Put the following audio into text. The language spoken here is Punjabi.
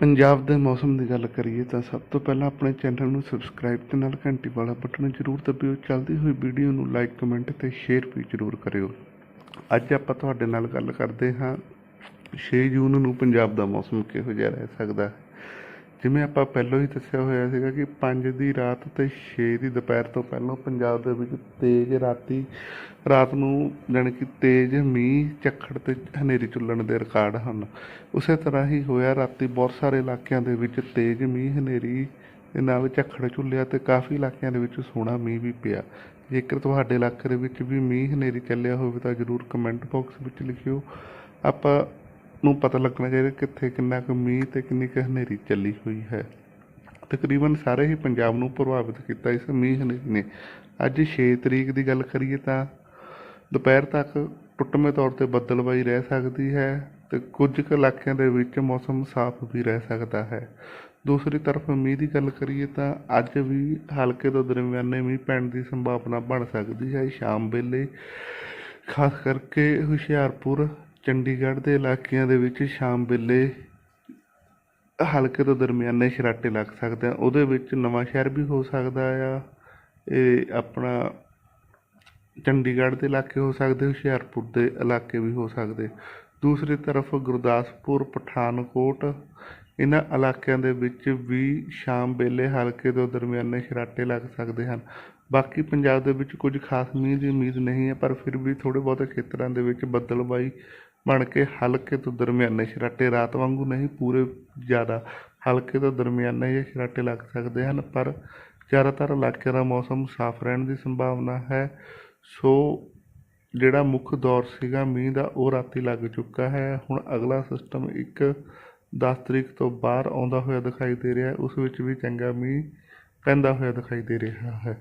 ਪੰਜਾਬ ਦੇ ਮੌਸਮ ਦੀ ਗੱਲ ਕਰੀਏ ਤਾਂ ਸਭ ਤੋਂ ਪਹਿਲਾਂ ਆਪਣੇ ਚੈਨਲ ਨੂੰ ਸਬਸਕ੍ਰਾਈਬ ਤੇ ਨਾਲ ਘੰਟੀ ਵਾਲਾ ਬਟਨ ਜ਼ਰੂਰ ਦਬਿਓ। ਚੱਲਦੀ ਹੋਈ ਵੀਡੀਓ ਨੂੰ ਲਾਈਕ ਕਮੈਂਟ ਤੇ ਸ਼ੇਅਰ ਵੀ ਜ਼ਰੂਰ ਕਰਿਓ। ਅੱਜ ਆਪਾਂ ਤੁਹਾਡੇ ਨਾਲ ਗੱਲ ਕਰਦੇ ਹਾਂ। 6 ਜੂਨ ਨੂੰ ਪੰਜਾਬ ਦਾ ਮੌਸਮ ਕਿਹੋ ਜਿਹਾ ਰਹਿ ਸਕਦਾ ਹੈ? ਜਿਵੇਂ ਆਪਾਂ ਪਹਿਲਾਂ ਹੀ ਦੱਸਿਆ ਹੋਇਆ ਸੀਗਾ ਕਿ 5 ਦੀ ਰਾਤ ਤੇ 6 ਦੀ ਦੁਪਹਿਰ ਤੋਂ ਪਹਿਲਾਂ ਪੰਜਾਬ ਦੇ ਵਿੱਚ ਤੇਜ਼ ਰਾਤੀ, ਰਾਤ ਨੂੰ ਜਾਣੀ ਕਿ ਤੇਜ਼ ਮੀਂਹ, ਝੱਖੜ ਤੇ ਹਨੇਰੀ ਚੱਲਣ ਦੇ ਰਿਕਾਰਡ ਹਨ। ਉਸੇ ਤਰ੍ਹਾਂ ਹੀ ਹੋਇਆ ਰਾਤੀ ਬਹੁਤ ਸਾਰੇ ਇਲਾਕਿਆਂ ਦੇ ਵਿੱਚ ਤੇਜ਼ ਮੀਂਹ, ਹਨੇਰੀ ਦੇ ਨਾਲ ਝੱਖੜ ਝੁੱਲਿਆ ਤੇ ਕਾਫੀ ਇਲਾਕਿਆਂ ਦੇ ਵਿੱਚ ਸੋਹਣਾ ਮੀਂਹ ਵੀ ਪਿਆ। ਜੇਕਰ ਤੁਹਾਡੇ ਇਲਾਕੇ ਦੇ ਵਿੱਚ ਵੀ ਮੀਂਹ, ਹਨੇਰੀ ਚੱਲਿਆ ਹੋਵੇ ਤਾਂ ਜ਼ਰੂਰ ਕਮੈਂਟ ਬਾਕਸ ਵਿੱਚ ਲਿਖਿਓ। ਆਪਾਂ ਨੂੰ ਪਤਾ ਲੱਗਣਾ ਚਾਹੀਦਾ ਕਿੱਥੇ ਕਿੰਨਾ ਕੁ ਮੀਂਹ ਤੇ ਕਿੰਨੀ ਕੁ ਹਨੇਰੀ ਚੱਲੀ ਹੋਈ ਹੈ। ਤਕਰੀਬਨ ਸਾਰੇ ਹੀ ਪੰਜਾਬ ਨੂੰ ਪ੍ਰਭਾਵਿਤ ਕੀਤਾ ਇਸ ਮੀਂਹ ਹਨੇਰੀ ਨੇ। ਅੱਜ 6 ਤਰੀਕ ਦੀ ਗੱਲ ਕਰੀਏ ਤਾਂ ਦੁਪਹਿਰ ਤੱਕ ਟੁੱਟਵੇਂ ਤੌਰ ਤੇ ਬੱਦਲਬਾਈ ਰਹਿ ਸਕਦੀ ਹੈ ਤੇ ਕੁਝ ਕੁ ਇਲਾਕਿਆਂ ਦੇ ਵਿੱਚ ਮੌਸਮ ਸਾਫ਼ ਵੀ ਰਹਿ ਸਕਦਾ ਹੈ। ਦੂਸਰੀ ਤਰਫ ਮੀਂਹ ਦੀ ਗੱਲ ਕਰੀਏ ਤਾਂ ਅੱਜ ਵੀ ਹਲਕੇ ਤੋਂ ਦਰਮਿਆਨੇ ਮੀਂਹ ਪੈਣ ਦੀ ਸੰਭਾਵਨਾ ਬਣ ਸਕਦੀ ਹੈ। ਸ਼ਾਮ ਵੇਲੇ ਖਾਸ ਕਰਕੇ ਹੁਸ਼ਿਆਰਪੁਰ ਚੰਡੀਗੜ੍ਹ ਦੇ ਇਲਾਕਿਆਂ ਦੇ ਵਿੱਚ ਸ਼ਾਮ ਵੇਲੇ ਹਲਕੇ ਤੋਂ ਦਰਮਿਆਨੇ ਸ਼ਰਾਟੇ ਲੱਗ ਸਕਦੇ ਆ। ਉਹਦੇ ਵਿੱਚ ਨਵਾਂ ਸ਼ਹਿਰ ਵੀ ਹੋ ਸਕਦਾ ਆ। ਇਹ ਆਪਣਾ ਚੰਡੀਗੜ੍ਹ ਦੇ ਇਲਾਕੇ ਹੋ ਸਕਦੇ, ਹੁਸ਼ਿਆਰਪੁਰ ਦੇ ਇਲਾਕੇ ਵੀ ਹੋ ਸਕਦੇ। ਦੂਸਰੀ ਤਰਫ ਗੁਰਦਾਸਪੁਰ, ਪਠਾਨਕੋਟ, ਇਹਨਾਂ ਇਲਾਕਿਆਂ ਦੇ ਵਿੱਚ ਵੀ ਸ਼ਾਮ ਵੇਲੇ ਹਲਕੇ ਤੋਂ ਦਰਮਿਆਨੇ ਸ਼ਰਾਟੇ ਲੱਗ ਸਕਦੇ ਹਨ। ਬਾਕੀ ਪੰਜਾਬ ਦੇ ਵਿੱਚ ਕੁਝ ਖਾਸ ਮੀਂਹ ਦੀ ਉਮੀਦ ਨਹੀਂ ਹੈ, ਪਰ ਫਿਰ ਵੀ ਥੋੜ੍ਹੇ ਬਹੁਤੇ ਖੇਤਰਾਂ ਦੇ ਵਿੱਚ ਬੱਦਲਬਾਈ ਬਣ ਕੇ ਹਲਕੇ ਤੋਂ ਦਰਮਿਆਨੇ ਸਰਾਟੇ ਰਾਤ ਵਾਂਗੂ ਨਹੀਂ, ਪੂਰੇ ਜ਼ਿਆਦਾ ਹਲਕੇ ਤੋਂ ਦਰਮਿਆਨੇ ਜਿਹੇ ਛਰਾਟੇ ਲੱਗ ਸਕਦੇ ਹਨ, ਪਰ ਜ਼ਿਆਦਾਤਰ ਇਲਾਕਿਆਂ ਦਾ ਮੌਸਮ ਸਾਫ਼ ਰਹਿਣ ਦੀ ਸੰਭਾਵਨਾ ਹੈ। ਸੋ ਜਿਹੜਾ ਮੁੱਖ ਦੌਰ ਸੀਗਾ ਮੀਂਹ ਦਾ, ਉਹ ਰਾਤੀ ਲੱਗ ਚੁੱਕਾ ਹੈ। ਹੁਣ ਅਗਲਾ ਸਿਸਟਮ ਇੱਕ 10 ਤਰੀਕ ਤੋਂ ਬਾਹਰ ਆਉਂਦਾ ਹੋਇਆ ਦਿਖਾਈ ਦੇ ਰਿਹਾ ਉਸ ਵਿੱਚ ਵੀ ਚੰਗਾ ਮੀਂਹ ਪੈਂਦਾ ਹੋਇਆ ਦਿਖਾਈ ਦੇ ਰਿਹਾ ਹੈ।